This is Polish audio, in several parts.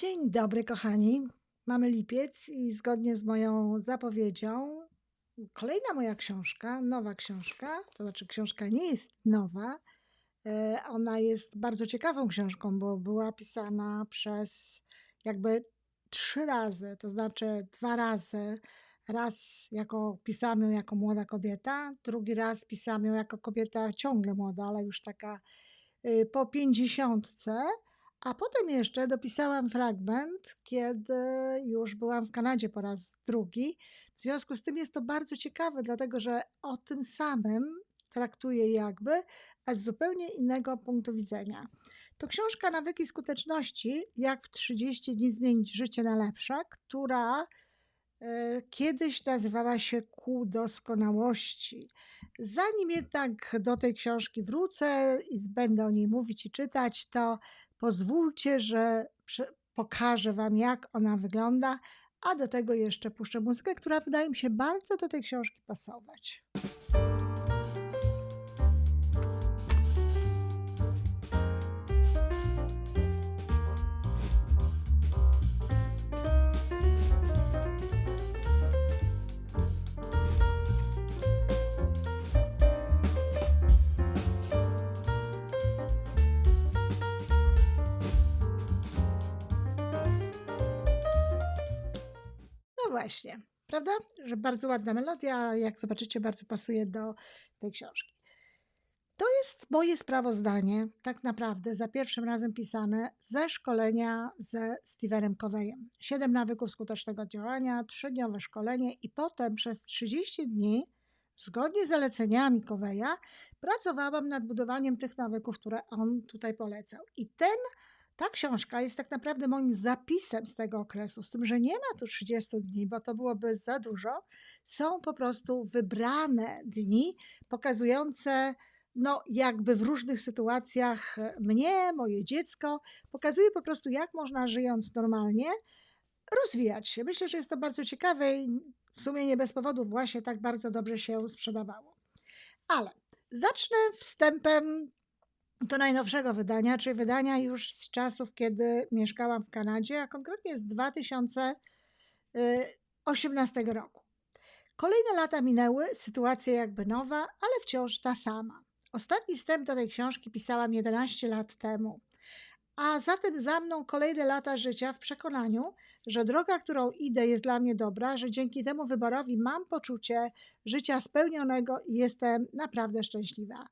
Dzień dobry, kochani. Mamy lipiec i zgodnie z moją zapowiedzią, kolejna moja książka, nowa książka, to znaczy książka nie jest nowa. e, Ona jest bardzo ciekawą książką, bo była pisana przez jakby trzy razy, to znaczy dwa razy. Raz jako pisałam ją jako młoda kobieta, drugi raz pisałam ją jako kobieta ciągle młoda, ale już taka y, po pięćdziesiątce. A potem jeszcze dopisałam fragment, kiedy już byłam w Kanadzie po raz drugi. W związku z tym jest to bardzo ciekawe, dlatego że o tym samym traktuję jakby, a z zupełnie innego punktu widzenia. To książka Nawyki Skuteczności, jak w 30 dni zmienić życie na lepsze, która e, kiedyś nazywała się Ku doskonałości. Zanim jednak do tej książki wrócę i będę o niej mówić i czytać, to pozwólcie, że pokażę Wam, jak ona wygląda, a do tego jeszcze puszczę muzykę, która wydaje mi się bardzo do tej książki pasować. Właśnie, prawda? Że bardzo ładna melodia, jak zobaczycie, bardzo pasuje do tej książki. To jest moje sprawozdanie, tak naprawdę, za pierwszym razem pisane ze szkolenia ze Stevenem Coveyem. Siedem nawyków skutecznego działania, trzydniowe szkolenie i potem przez 30 dni, zgodnie z zaleceniami Coveya, pracowałam nad budowaniem tych nawyków, które on tutaj polecał. I ten ta książka jest tak naprawdę moim zapisem z tego okresu, z tym, że nie ma tu 30 dni, bo to byłoby za dużo. Są po prostu wybrane dni pokazujące, no, jakby w różnych sytuacjach e, mnie, moje dziecko, pokazuje po prostu, jak można żyjąc normalnie, rozwijać się. Myślę, że jest to bardzo ciekawe i w sumie nie bez powodu właśnie tak bardzo dobrze się sprzedawało. Ale zacznę wstępem do najnowszego wydania, czyli wydania już z czasów, kiedy mieszkałam w Kanadzie, a konkretnie z 2018 roku. Kolejne lata minęły, sytuacja jakby nowa, ale wciąż ta sama. Ostatni wstęp do tej książki pisałam 11 lat temu, a zatem za mną kolejne lata życia w przekonaniu, że droga, którą idę, jest dla mnie dobra, że dzięki temu wyborowi mam poczucie życia spełnionego i jestem naprawdę szczęśliwa.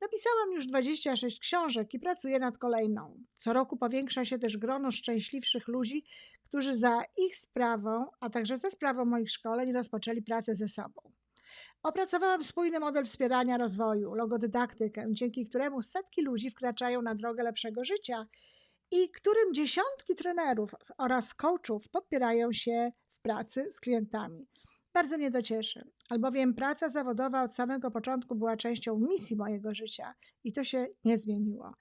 Napisałam już 26 książek i pracuję nad kolejną. Co roku powiększa się też grono szczęśliwszych ludzi, którzy za ich sprawą, a także ze sprawą moich szkoleń rozpoczęli pracę ze sobą. Opracowałam spójny model wspierania rozwoju, logodydaktykę, dzięki któremu setki ludzi wkraczają na drogę lepszego życia i którym dziesiątki trenerów oraz coachów podpierają się w pracy z klientami. Bardzo mnie to cieszy, albowiem praca zawodowa od samego początku była częścią misji mojego życia i to się nie zmieniło.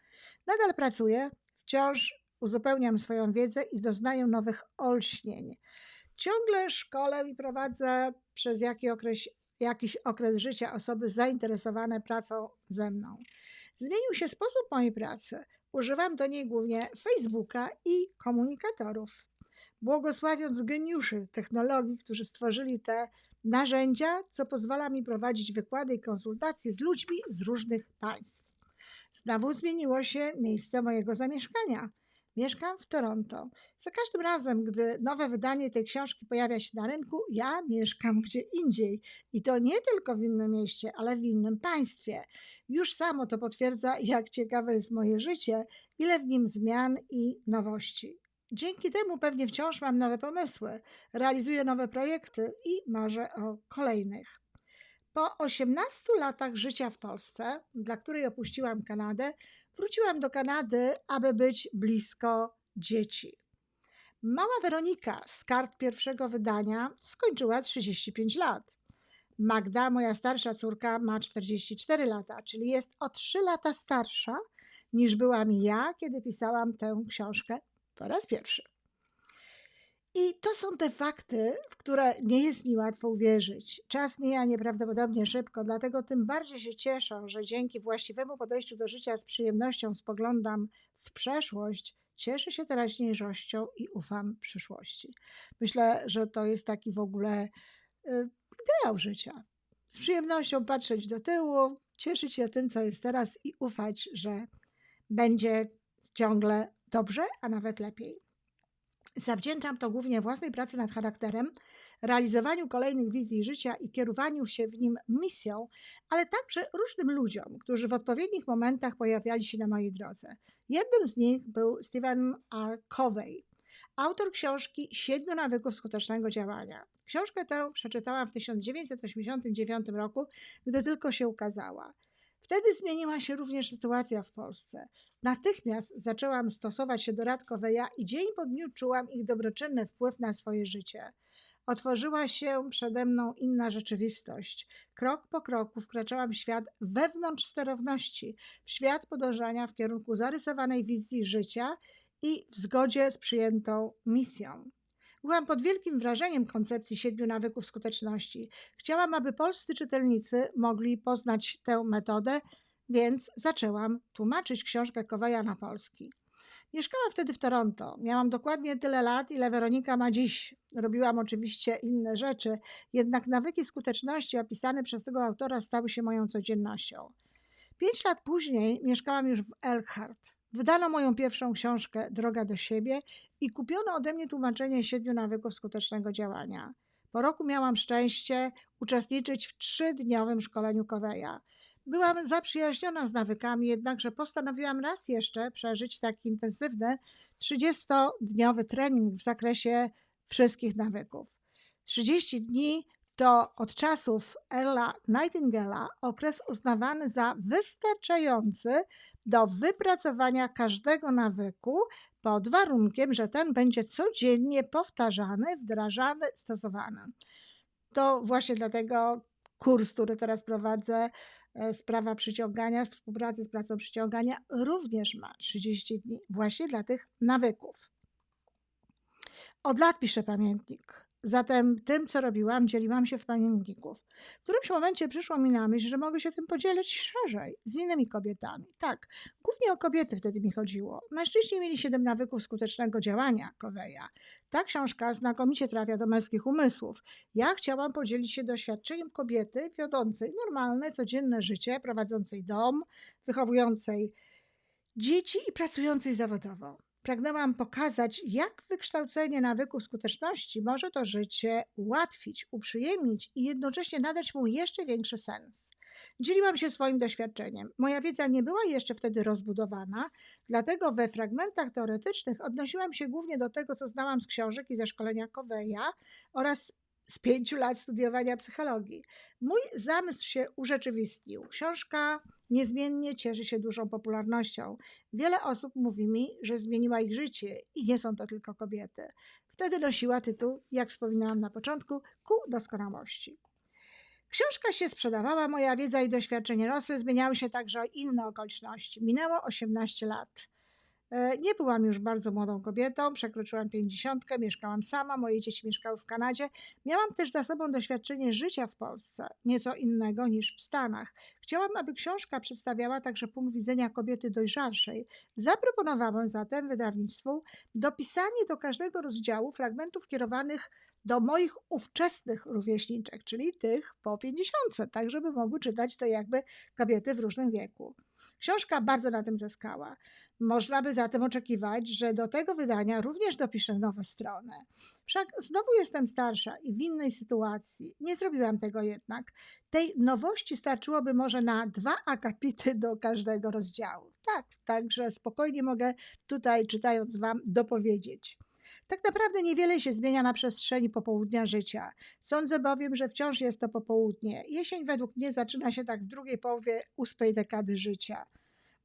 Nadal pracuję, wciąż uzupełniam swoją wiedzę i doznaję nowych olśnień. Ciągle szkolę i prowadzę przez jaki okres, jakiś okres życia osoby zainteresowane pracą ze mną. Zmienił się sposób mojej pracy. Używam do niej głównie Facebooka i komunikatorów błogosławiąc geniuszy technologii, którzy stworzyli te narzędzia, co pozwala mi prowadzić wykłady i konsultacje z ludźmi z różnych państw. Znowu zmieniło się miejsce mojego zamieszkania. Mieszkam w Toronto. Za każdym razem, gdy nowe wydanie tej książki pojawia się na rynku, ja mieszkam gdzie indziej. I to nie tylko w innym mieście, ale w innym państwie. Już samo to potwierdza, jak ciekawe jest moje życie, ile w nim zmian i nowości. Dzięki temu pewnie wciąż mam nowe pomysły, realizuję nowe projekty i marzę o kolejnych. Po 18 latach życia w Polsce, dla której opuściłam Kanadę, wróciłam do Kanady, aby być blisko dzieci. Mała Weronika z kart pierwszego wydania skończyła 35 lat. Magda, moja starsza córka, ma 44 lata, czyli jest o 3 lata starsza niż byłam ja, kiedy pisałam tę książkę po raz pierwszy. I to są te fakty, w które nie jest mi łatwo uwierzyć. Czas mija nieprawdopodobnie szybko, dlatego tym bardziej się cieszę, że dzięki właściwemu podejściu do życia z przyjemnością spoglądam w przeszłość, cieszę się teraźniejszością i ufam przyszłości. Myślę, że to jest taki w ogóle y, ideał życia. Z przyjemnością patrzeć do tyłu, cieszyć się tym, co jest teraz i ufać, że będzie ciągle dobrze, a nawet lepiej. Zawdzięczam to głównie własnej pracy nad charakterem, realizowaniu kolejnych wizji życia i kierowaniu się w nim misją, ale także różnym ludziom, którzy w odpowiednich momentach pojawiali się na mojej drodze. Jednym z nich był Stephen R. Covey, autor książki Siedmiu nawyków skutecznego działania. Książkę tę przeczytałam w 1989 roku, gdy tylko się ukazała. Wtedy zmieniła się również sytuacja w Polsce. Natychmiast zaczęłam stosować się do rad Coveya i dzień po dniu czułam ich dobroczynny wpływ na swoje życie. Otworzyła się przede mną inna rzeczywistość. Krok po kroku wkraczałam w świat wewnątrz sterowności, w świat podążania w kierunku zarysowanej wizji życia i w zgodzie z przyjętą misją. Byłam pod wielkim wrażeniem koncepcji siedmiu nawyków skuteczności. Chciałam, aby polscy czytelnicy mogli poznać tę metodę, więc zaczęłam tłumaczyć książkę Koweja na polski. Mieszkałam wtedy w Toronto. Miałam dokładnie tyle lat, ile Weronika ma dziś. Robiłam oczywiście inne rzeczy, jednak nawyki skuteczności opisane przez tego autora stały się moją codziennością. Pięć lat później mieszkałam już w Elkhart. Wydano moją pierwszą książkę Droga do siebie i kupiono ode mnie tłumaczenie siedmiu nawyków skutecznego działania. Po roku miałam szczęście uczestniczyć w trzydniowym szkoleniu Coveya. Byłam zaprzyjaźniona z nawykami, jednakże postanowiłam raz jeszcze przeżyć taki intensywny 30-dniowy trening w zakresie wszystkich nawyków. 30 dni to od czasów Ella Nightingale'a okres uznawany za wystarczający do wypracowania każdego nawyku pod warunkiem, że ten będzie codziennie powtarzany, wdrażany, stosowany. To właśnie dlatego kurs, który teraz prowadzę, sprawa przyciągania, współpracy z pracą przyciągania, również ma 30 dni właśnie dla tych nawyków. Od lat piszę pamiętnik. Zatem tym, co robiłam, dzieliłam się w pamiętników. W którymś momencie przyszło mi na myśl, że mogę się tym podzielić szerzej, z innymi kobietami. Tak, głównie o kobiety wtedy mi chodziło. Mężczyźni mieli siedem nawyków skutecznego działania Coveya. Ta książka znakomicie trafia do męskich umysłów. Ja chciałam podzielić się doświadczeniem kobiety wiodącej normalne, codzienne życie, prowadzącej dom, wychowującej dzieci i pracującej zawodowo. Pragnęłam pokazać, jak wykształcenie nawyków skuteczności może to życie ułatwić, uprzyjemnić i jednocześnie nadać mu jeszcze większy sens. Dzieliłam się swoim doświadczeniem. Moja wiedza nie była jeszcze wtedy rozbudowana, dlatego we fragmentach teoretycznych odnosiłam się głównie do tego, co znałam z książek i ze szkolenia Coveya oraz z pięciu lat studiowania psychologii. Mój zamysł się urzeczywistnił. Książka niezmiennie cieszy się dużą popularnością. Wiele osób mówi mi, że zmieniła ich życie i nie są to tylko kobiety. Wtedy nosiła tytuł, jak wspominałam na początku, Ku doskonałości. Książka się sprzedawała, moja wiedza i doświadczenie rosły, zmieniały się także inne okoliczności. Minęło 18 lat. E, nie byłam już bardzo młodą kobietą, przekroczyłam pięćdziesiątkę, mieszkałam sama, moje dzieci mieszkały w Kanadzie. Miałam też za sobą doświadczenie życia w Polsce, nieco innego niż w Stanach. Chciałam, aby książka przedstawiała także punkt widzenia kobiety dojrzalszej. Zaproponowałam zatem wydawnictwu dopisanie do każdego rozdziału fragmentów kierowanych do moich ówczesnych rówieśniczek, czyli tych po pięćdziesiątce, tak żeby mogły czytać to jakby kobiety w różnym wieku. Książka bardzo na tym zyskała. Można by zatem oczekiwać, że do tego wydania również dopiszę nowe strony. Wszak znowu jestem starsza i w innej sytuacji. Nie zrobiłam tego jednak. Tej nowości starczyłoby może na dwa akapity do każdego rozdziału. Tak, także spokojnie mogę tutaj, czytając Wam, dopowiedzieć. Tak naprawdę niewiele się zmienia na przestrzeni popołudnia życia. Sądzę bowiem, że wciąż jest to popołudnie. Jesień według mnie zaczyna się tak w drugiej połowie ósmej dekady życia.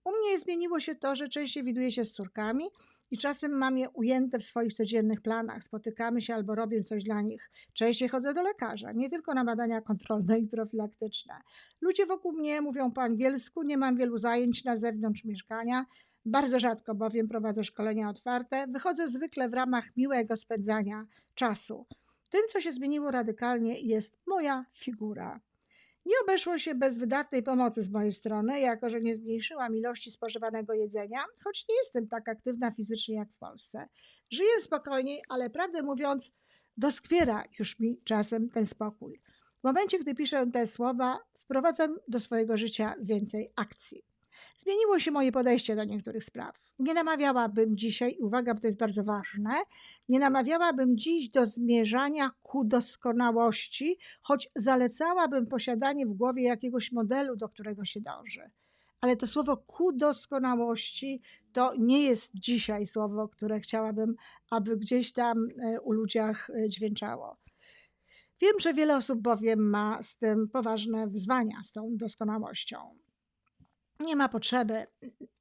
U mnie zmieniło się to, że częściej widuję się z córkami i czasem mam je ujęte w swoich codziennych planach. Spotykamy się albo robię coś dla nich. Częściej chodzę do lekarza, nie tylko na badania kontrolne i profilaktyczne. Ludzie wokół mnie mówią po angielsku, nie mam wielu zajęć na zewnątrz mieszkania. Bardzo rzadko bowiem prowadzę szkolenia otwarte. Wychodzę zwykle w ramach miłego spędzania czasu. Tym, co się zmieniło radykalnie, jest moja figura. Nie obeszło się bez wydatnej pomocy z mojej strony, jako że nie zmniejszyłam ilości spożywanego jedzenia, choć nie jestem tak aktywna fizycznie jak w Polsce. Żyję spokojniej, ale prawdę mówiąc, doskwiera już mi czasem ten spokój. W momencie, gdy piszę te słowa, wprowadzam do swojego życia więcej akcji. Zmieniło się moje podejście do niektórych spraw. Nie namawiałabym dzisiaj, uwaga, bo to jest bardzo ważne, nie namawiałabym dziś do zmierzania ku doskonałości, choć zalecałabym posiadanie w głowie jakiegoś modelu, do którego się dąży. Ale to słowo ku doskonałości to nie jest dzisiaj słowo, które chciałabym, aby gdzieś tam e, u ludziach e, dźwięczało. Wiem, że wiele osób bowiem ma z tym poważne wyzwania, z tą doskonałością. Nie ma potrzeby.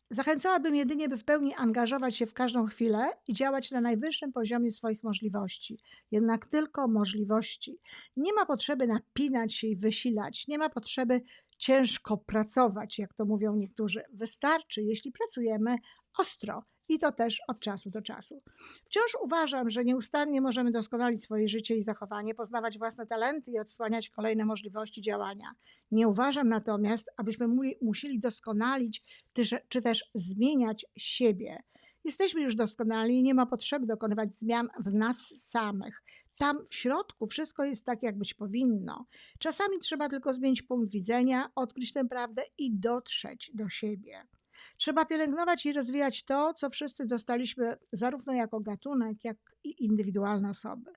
Zachęcałabym jedynie, by w pełni angażować się w każdą chwilę i działać na najwyższym poziomie swoich możliwości. Jednak tylko możliwości. Nie ma potrzeby napinać się i wysilać. Nie ma potrzeby ciężko pracować, jak to mówią niektórzy. Wystarczy, jeśli pracujemy ostro i to też od czasu do czasu. Wciąż uważam, że nieustannie możemy doskonalić swoje życie i zachowanie, poznawać własne talenty i odsłaniać kolejne możliwości działania. Nie uważam natomiast, abyśmy musieli doskonalić czy też zmieniać siebie. Jesteśmy już doskonali i nie ma potrzeby dokonywać zmian w nas samych. Tam w środku wszystko jest tak, jak być powinno. Czasami trzeba tylko zmienić punkt widzenia, odkryć tę prawdę i dotrzeć do siebie. Trzeba pielęgnować i rozwijać to, co wszyscy dostaliśmy zarówno jako gatunek, jak i indywidualne osoby.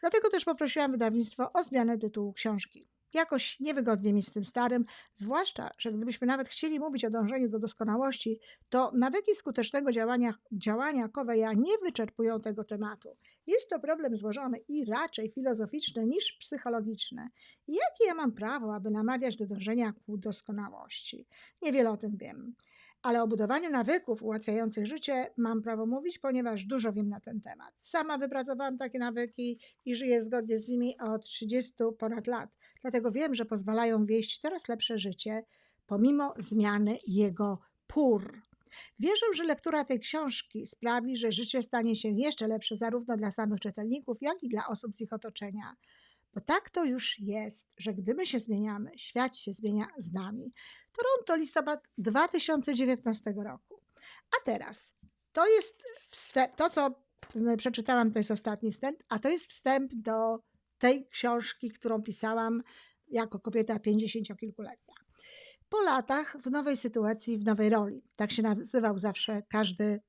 Dlatego też poprosiłam wydawnictwo o zmianę tytułu książki. Jakoś niewygodnie mi z tym starym, zwłaszcza, że gdybyśmy nawet chcieli mówić o dążeniu do doskonałości, to nawyki skutecznego działania, działania Koweja nie wyczerpują tego tematu. Jest to problem złożony i raczej filozoficzny niż psychologiczny. Jakie ja mam prawo, aby namawiać do dążenia ku doskonałości? Niewiele o tym wiem ale o budowaniu nawyków ułatwiających życie mam prawo mówić, ponieważ dużo wiem na ten temat. Sama wypracowałam takie nawyki i żyję zgodnie z nimi od 30 ponad lat. Dlatego wiem, że pozwalają wieść coraz lepsze życie, pomimo zmiany jego pór. Wierzę, że lektura tej książki sprawi, że życie stanie się jeszcze lepsze zarówno dla samych czytelników, jak i dla osób z ich otoczenia. Bo tak to już jest, że gdy my się zmieniamy, świat się zmienia z nami. Toronto, listopad 2019 roku. A teraz, to jest wstęp, to co przeczytałam, to jest ostatni wstęp, a to jest wstęp do tej książki, którą pisałam jako kobieta pięćdziesięciokilkuletnia. Po latach w nowej sytuacji, w nowej roli. Tak się nazywał zawsze każdy,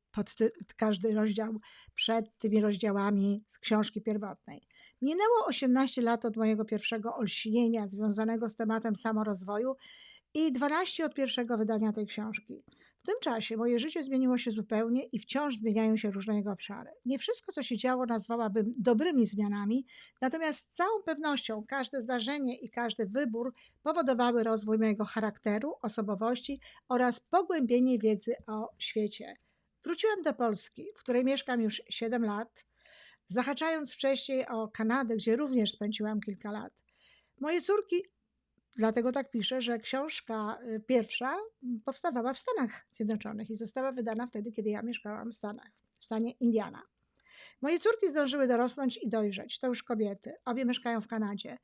każdy rozdział przed tymi rozdziałami z książki pierwotnej. Minęło 18 lat od mojego pierwszego olśnienia związanego z tematem samorozwoju i 12 od pierwszego wydania tej książki. W tym czasie moje życie zmieniło się zupełnie i wciąż zmieniają się różne jego obszary. Nie wszystko, co się działo, nazwałabym dobrymi zmianami, natomiast z całą pewnością każde zdarzenie i każdy wybór powodowały rozwój mojego charakteru, osobowości oraz pogłębienie wiedzy o świecie. Wróciłam do Polski, w której mieszkam już 7 lat zahaczając wcześniej o Kanadę, gdzie również spędziłam kilka lat. Moje córki, dlatego tak piszę, że książka y, pierwsza powstawała w Stanach Zjednoczonych i została wydana wtedy, kiedy ja mieszkałam w Stanach, w stanie Indiana. Moje córki zdążyły dorosnąć i dojrzeć. To już kobiety. Obie mieszkają w Kanadzie.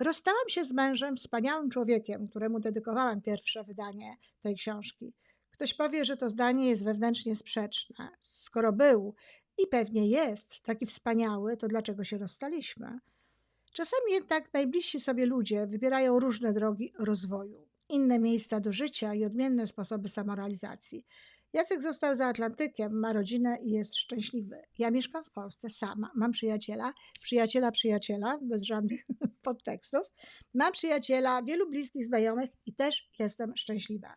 Rozstałam się z mężem, wspaniałym człowiekiem, któremu dedykowałam pierwsze wydanie tej książki. Ktoś powie, że to zdanie jest wewnętrznie sprzeczne. Skoro był i pewnie jest taki wspaniały, to dlaczego się rozstaliśmy? Czasami jednak najbliżsi sobie ludzie wybierają różne drogi rozwoju, inne miejsca do życia i odmienne sposoby samorealizacji. Jacek został za Atlantykiem, ma rodzinę i jest szczęśliwy. Ja mieszkam w Polsce sama, mam przyjaciela, przyjaciela przyjaciela, bez żadnych podtekstów. Mam przyjaciela, wielu bliskich znajomych i też jestem szczęśliwa.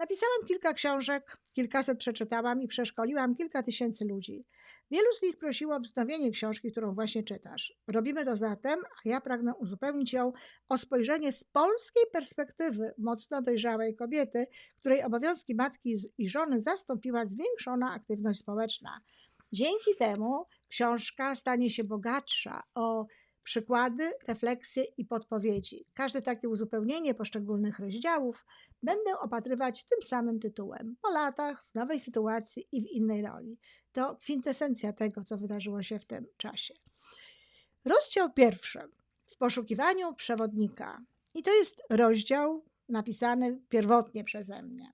Napisałam kilka książek, kilkaset przeczytałam i przeszkoliłam kilka tysięcy ludzi. Wielu z nich prosiło o wznowienie książki, którą właśnie czytasz. Robimy to zatem, a ja pragnę uzupełnić ją o spojrzenie z polskiej perspektywy mocno dojrzałej kobiety, której obowiązki matki i żony zastąpiła zwiększona aktywność społeczna. Dzięki temu książka stanie się bogatsza o przykłady, refleksje i podpowiedzi. Każde takie uzupełnienie poszczególnych rozdziałów będę opatrywać tym samym tytułem. Po latach, w nowej sytuacji i w innej roli. To kwintesencja tego, co wydarzyło się w tym czasie. Rozdział pierwszy. W poszukiwaniu przewodnika. I to jest rozdział napisany pierwotnie przeze mnie.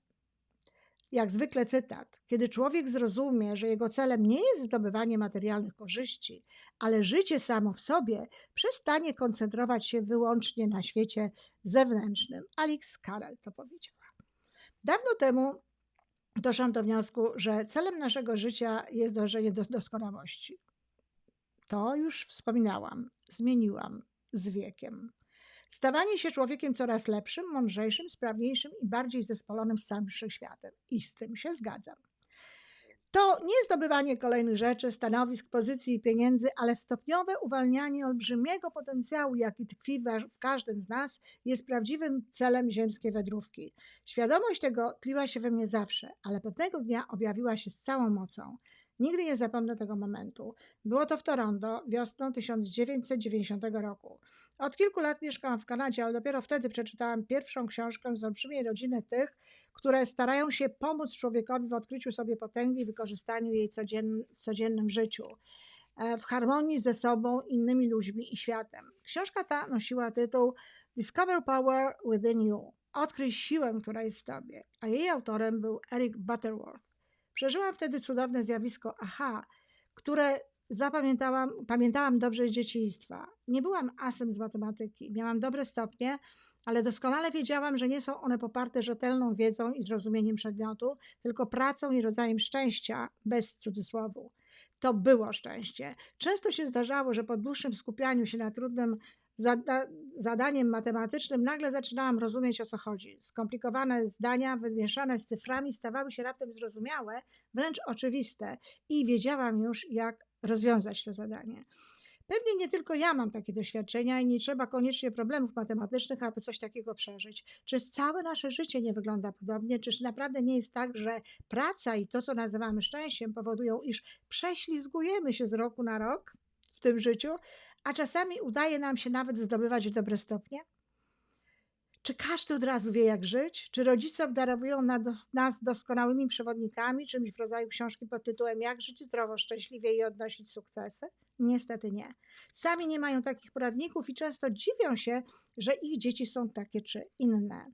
Jak zwykle cytat. Kiedy człowiek zrozumie, że jego celem nie jest zdobywanie materialnych korzyści, ale życie samo w sobie, przestanie koncentrować się wyłącznie na świecie zewnętrznym. Alex Carrel to powiedziała. Dawno temu doszłam do wniosku, że celem naszego życia jest dążenie do doskonałości. To już wspominałam, zmieniłam z wiekiem. Stawanie się człowiekiem coraz lepszym, mądrzejszym, sprawniejszym i bardziej zespolonym z całym wszechświatem. I z tym się zgadzam. To nie zdobywanie kolejnych rzeczy, stanowisk, pozycji i pieniędzy, ale stopniowe uwalnianie olbrzymiego potencjału, jaki tkwi w każdym z nas, jest prawdziwym celem ziemskiej wędrówki. Świadomość tego tliła się we mnie zawsze, ale pewnego dnia objawiła się z całą mocą. Nigdy nie zapomnę tego momentu. Było to w Toronto wiosną 1990 roku. Od kilku lat mieszkałam w Kanadzie, ale dopiero wtedy przeczytałam pierwszą książkę z olbrzymiej rodziny tych, które starają się pomóc człowiekowi w odkryciu sobie potęgi i wykorzystaniu jej codzien w codziennym życiu e, w harmonii ze sobą, innymi ludźmi i światem. Książka ta nosiła tytuł Discover Power Within You. Odkryj siłę, która jest w tobie, a jej autorem był Eric Butterworth. Przeżyłam wtedy cudowne zjawisko aha, które zapamiętałam, pamiętałam dobrze z dzieciństwa. Nie byłam asem z matematyki, miałam dobre stopnie, ale doskonale wiedziałam, że nie są one poparte rzetelną wiedzą i zrozumieniem przedmiotu, tylko pracą i rodzajem szczęścia, bez cudzysłowu. To było szczęście. Często się zdarzało, że po dłuższym skupianiu się na trudnym zada zadaniem matematycznym nagle zaczynałam rozumieć o co chodzi. Skomplikowane zdania wymieszane z cyframi stawały się raptem zrozumiałe, wręcz oczywiste i wiedziałam już, jak rozwiązać to zadanie. Pewnie nie tylko ja mam takie doświadczenia i nie trzeba koniecznie problemów matematycznych, aby coś takiego przeżyć. Czy całe nasze życie nie wygląda podobnie? Czyż naprawdę nie jest tak, że praca i to, co nazywamy szczęściem, powodują, iż prześlizgujemy się z roku na rok w tym życiu, a czasami udaje nam się nawet zdobywać dobre stopnie? Czy każdy od razu wie, jak żyć? Czy rodzice obdarowują nas doskonałymi przewodnikami, czymś w rodzaju książki pod tytułem Jak żyć zdrowo, szczęśliwie i odnosić sukcesy? Niestety nie. Sami nie mają takich poradników i często dziwią się, że ich dzieci są takie czy inne.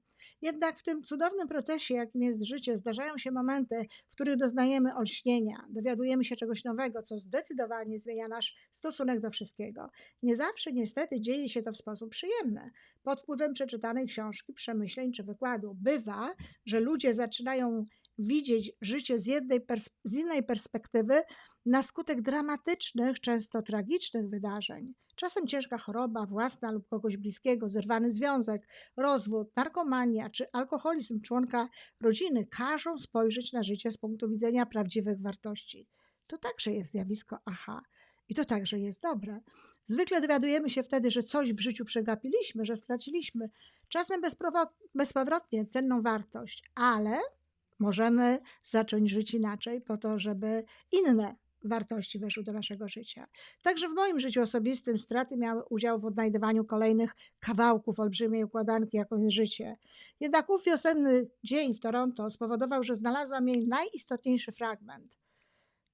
Jednak w tym cudownym procesie, jakim jest życie, zdarzają się momenty, w których doznajemy olśnienia, dowiadujemy się czegoś nowego, co zdecydowanie zmienia nasz stosunek do wszystkiego. Nie zawsze niestety dzieje się to w sposób przyjemny. Pod wpływem przeczytanej książki, przemyśleń czy wykładu bywa, że ludzie zaczynają widzieć życie z, jednej z innej perspektywy na skutek dramatycznych, często tragicznych wydarzeń. Czasem ciężka choroba własna lub kogoś bliskiego, zerwany związek, rozwód, narkomania czy alkoholizm członka rodziny każą spojrzeć na życie z punktu widzenia prawdziwych wartości. To także jest zjawisko aha. I to także jest dobre. Zwykle dowiadujemy się wtedy, że coś w życiu przegapiliśmy, że straciliśmy, czasem bezpowrotnie cenną wartość, ale możemy zacząć żyć inaczej, po to, żeby inne wartości weszły do naszego życia. Także w moim życiu osobistym straty miały udział w odnajdywaniu kolejnych kawałków olbrzymiej układanki, jaką jest życie. Jednak ów wiosenny dzień w Toronto spowodował, że znalazłam jej najistotniejszy fragment.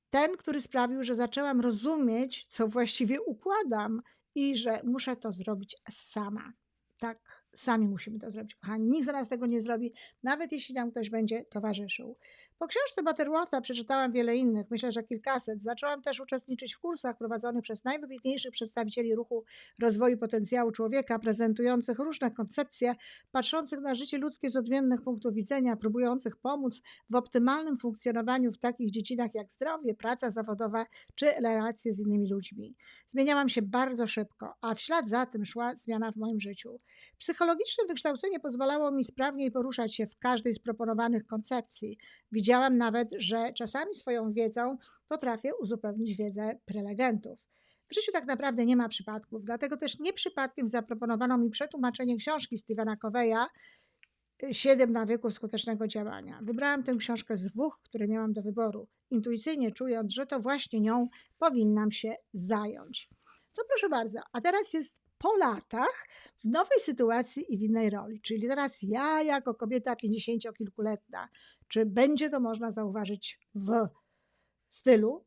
Ten, który sprawił, że zaczęłam rozumieć, co właściwie układam i że muszę to zrobić sama. Tak Sami musimy to zrobić, kochani. Nikt za nas tego nie zrobi, nawet jeśli nam ktoś będzie towarzyszył. Po książce Butterwortha przeczytałam wiele innych, myślę, że kilkaset. Zaczęłam też uczestniczyć w kursach prowadzonych przez najwybitniejszych przedstawicieli ruchu rozwoju potencjału człowieka, prezentujących różne koncepcje, patrzących na życie ludzkie z odmiennych punktów widzenia, próbujących pomóc w optymalnym funkcjonowaniu w takich dziedzinach jak zdrowie, praca zawodowa czy relacje z innymi ludźmi. Zmieniałam się bardzo szybko, a w ślad za tym szła zmiana w moim życiu. Psychologiczne wykształcenie pozwalało mi sprawniej poruszać się w każdej z proponowanych koncepcji. Widziałam nawet, że czasami swoją wiedzą potrafię uzupełnić wiedzę prelegentów. W życiu tak naprawdę nie ma przypadków, dlatego też nie przypadkiem zaproponowano mi przetłumaczenie książki Stevena Coveya Siedem nawyków skutecznego działania. Wybrałam tę książkę z dwóch, które miałam do wyboru, intuicyjnie czując, że to właśnie nią powinnam się zająć. To proszę bardzo, a teraz jest po latach w nowej sytuacji i w innej roli. Czyli teraz ja, jako kobieta pięćdziesięciokilkuletna, czy będzie to można zauważyć w stylu,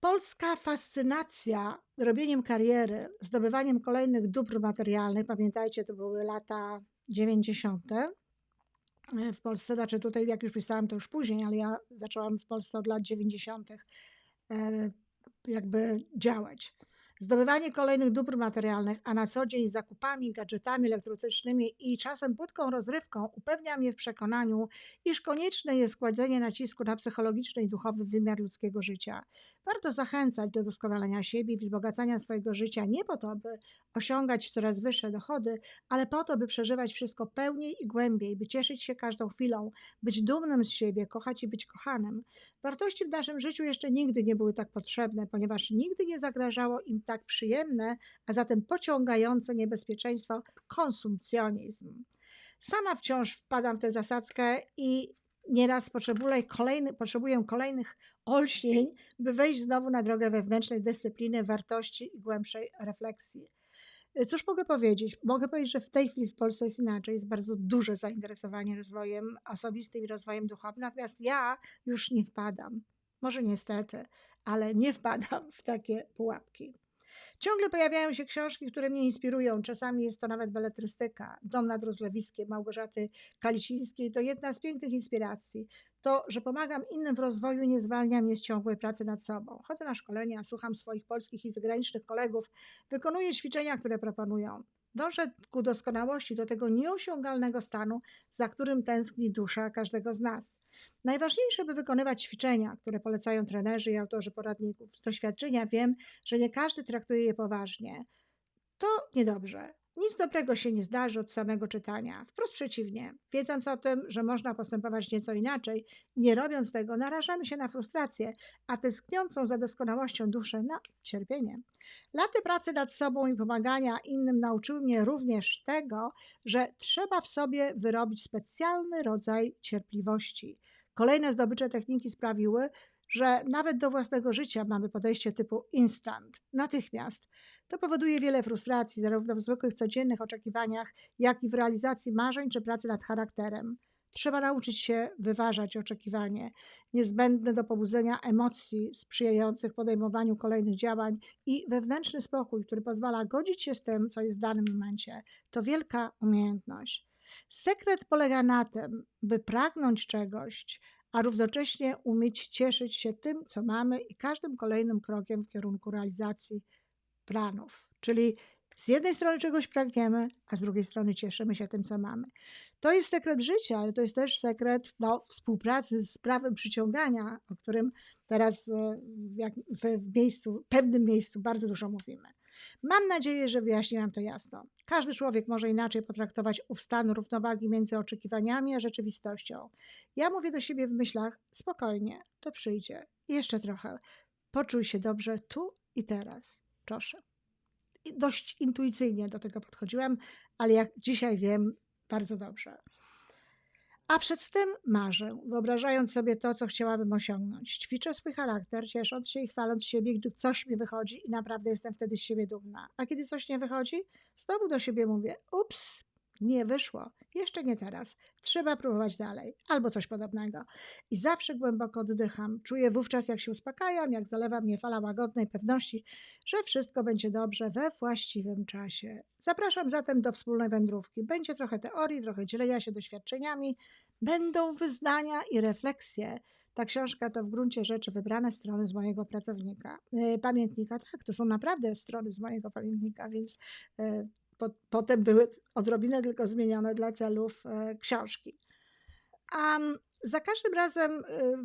Polska fascynacja robieniem kariery, zdobywaniem kolejnych dóbr materialnych, pamiętajcie, to były lata 90. e, w Polsce, znaczy tutaj, jak już pisałam, to już później, ale ja zaczęłam w Polsce od lat 90. e, jakby działać. Zdobywanie kolejnych dóbr materialnych, a na co dzień zakupami, gadżetami elektronicznymi i czasem płytką rozrywką upewnia mnie w przekonaniu, iż konieczne jest kładzenie nacisku na psychologiczny i duchowy wymiar ludzkiego życia. Warto zachęcać do doskonalenia siebie i wzbogacania swojego życia nie po to, by osiągać coraz wyższe dochody, ale po to, by przeżywać wszystko pełniej i głębiej, by cieszyć się każdą chwilą, być dumnym z siebie, kochać i być kochanym. Wartości w naszym życiu jeszcze nigdy nie były tak potrzebne, ponieważ nigdy nie zagrażało im tak przyjemne, a zatem pociągające niebezpieczeństwo konsumpcjonizm. Sama wciąż wpadam w tę zasadzkę i nieraz potrzebuję, kolejny, potrzebuję kolejnych olśnień, by wejść znowu na drogę wewnętrznej dyscypliny, wartości i głębszej refleksji. Cóż mogę powiedzieć? Mogę powiedzieć, że w tej chwili w Polsce jest inaczej. Jest bardzo duże zainteresowanie rozwojem osobistym i rozwojem duchowym. Natomiast ja już nie wpadam. Może niestety, ale nie wpadam w takie pułapki. Ciągle pojawiają się książki, które mnie inspirują. Czasami jest to nawet beletrystyka. Dom nad Rozlewiskiem Małgorzaty Kalicińskiej to jedna z pięknych inspiracji. To, że pomagam innym w rozwoju, nie zwalnia mnie z ciągłej pracy nad sobą. Chodzę na szkolenia, słucham swoich polskich i zagranicznych kolegów, wykonuję ćwiczenia, które proponują. Dążę ku doskonałości, do tego nieosiągalnego stanu, za którym tęskni dusza każdego z nas. Najważniejsze, by wykonywać ćwiczenia, które polecają trenerzy i autorzy poradników. Z doświadczenia wiem, że nie każdy traktuje je poważnie. To niedobrze. Nic dobrego się nie zdarzy od samego czytania. Wprost przeciwnie. Wiedząc o tym, że można postępować nieco inaczej, nie robiąc tego, narażamy się na frustrację, a tęskniącą za doskonałością duszę na cierpienie. Laty pracy nad sobą i pomagania innym nauczyły mnie również tego, że trzeba w sobie wyrobić specjalny rodzaj cierpliwości. Kolejne zdobycze techniki sprawiły, że nawet do własnego życia mamy podejście typu instant, natychmiast. To powoduje wiele frustracji, zarówno w zwykłych codziennych oczekiwaniach, jak i w realizacji marzeń czy pracy nad charakterem. Trzeba nauczyć się wyważać oczekiwanie, niezbędne do pobudzenia emocji sprzyjających podejmowaniu kolejnych działań i wewnętrzny spokój, który pozwala godzić się z tym, co jest w danym momencie. To wielka umiejętność. Sekret polega na tym, by pragnąć czegoś, a równocześnie umieć cieszyć się tym, co mamy i każdym kolejnym krokiem w kierunku realizacji planów. Czyli z jednej strony czegoś pragniemy, a z drugiej strony cieszymy się tym, co mamy. To jest sekret życia, ale to jest też sekret no, współpracy z prawem przyciągania, o którym teraz e, w, w miejscu, pewnym miejscu bardzo dużo mówimy. Mam nadzieję, że wyjaśniłam to jasno. Każdy człowiek może inaczej potraktować ów stan równowagi między oczekiwaniami a rzeczywistością. Ja mówię do siebie w myślach: spokojnie, to przyjdzie. Jeszcze trochę. Poczuj się dobrze tu i teraz. Proszę. I dość intuicyjnie do tego podchodziłam, ale jak dzisiaj wiem, bardzo dobrze. A przed tym marzę, wyobrażając sobie to, co chciałabym osiągnąć. Ćwiczę swój charakter, ciesząc się i chwaląc siebie, gdy coś mi wychodzi i naprawdę jestem wtedy z siebie dumna. A kiedy coś nie wychodzi, znowu do siebie mówię: ups, nie wyszło, jeszcze nie teraz, trzeba próbować dalej, albo coś podobnego. I zawsze głęboko oddycham. Czuję wówczas, jak się uspokajam, jak zalewa mnie fala łagodnej pewności, że wszystko będzie dobrze we właściwym czasie. Zapraszam zatem do wspólnej wędrówki. Będzie trochę teorii, trochę dzielenia się doświadczeniami, będą wyznania i refleksje. Ta książka to w gruncie rzeczy wybrane strony z mojego pracownika, e, pamiętnika. Tak, to są naprawdę strony z mojego pamiętnika, więc e, po, potem były odrobinę tylko zmienione dla celów e, książki. A za każdym razem e,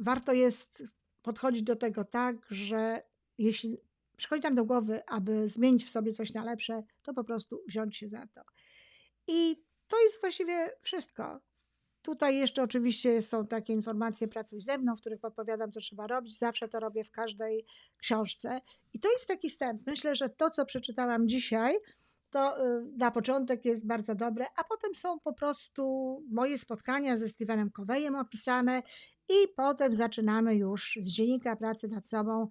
warto jest podchodzić do tego tak, że jeśli przychodzi nam do głowy, aby zmienić w sobie coś na lepsze, to po prostu wziąć się za to. I to jest właściwie wszystko. Tutaj jeszcze oczywiście są takie informacje pracuj ze mną, w których podpowiadam, co trzeba robić. Zawsze to robię w każdej książce. I to jest taki wstęp. Myślę, że to, co przeczytałam dzisiaj, to y, na początek jest bardzo dobre, a potem są po prostu moje spotkania ze Stevenem Covejem opisane i potem zaczynamy już z dziennika pracy nad sobą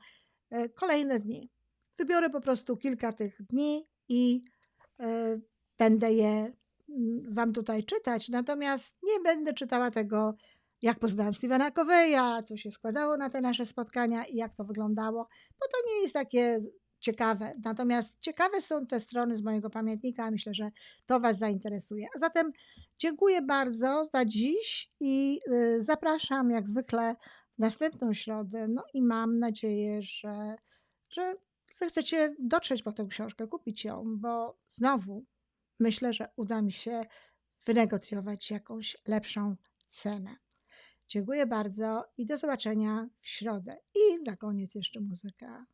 y, kolejne dni. Wybiorę po prostu kilka tych dni i y, będę je mm, Wam tutaj czytać, natomiast nie będę czytała tego jak poznałam Stephena Coveya, co się składało na te nasze spotkania i jak to wyglądało, bo to nie jest takie ciekawe. Natomiast ciekawe są te strony z mojego pamiętnika, myślę, że to Was zainteresuje. A zatem dziękuję bardzo za dziś i y, zapraszam jak zwykle w następną środę. No i mam nadzieję, że, że zechcecie dotrzeć po tę książkę, kupić ją, bo znowu myślę, że uda mi się wynegocjować jakąś lepszą cenę. Dziękuję bardzo i do zobaczenia w środę. I na koniec jeszcze muzyka.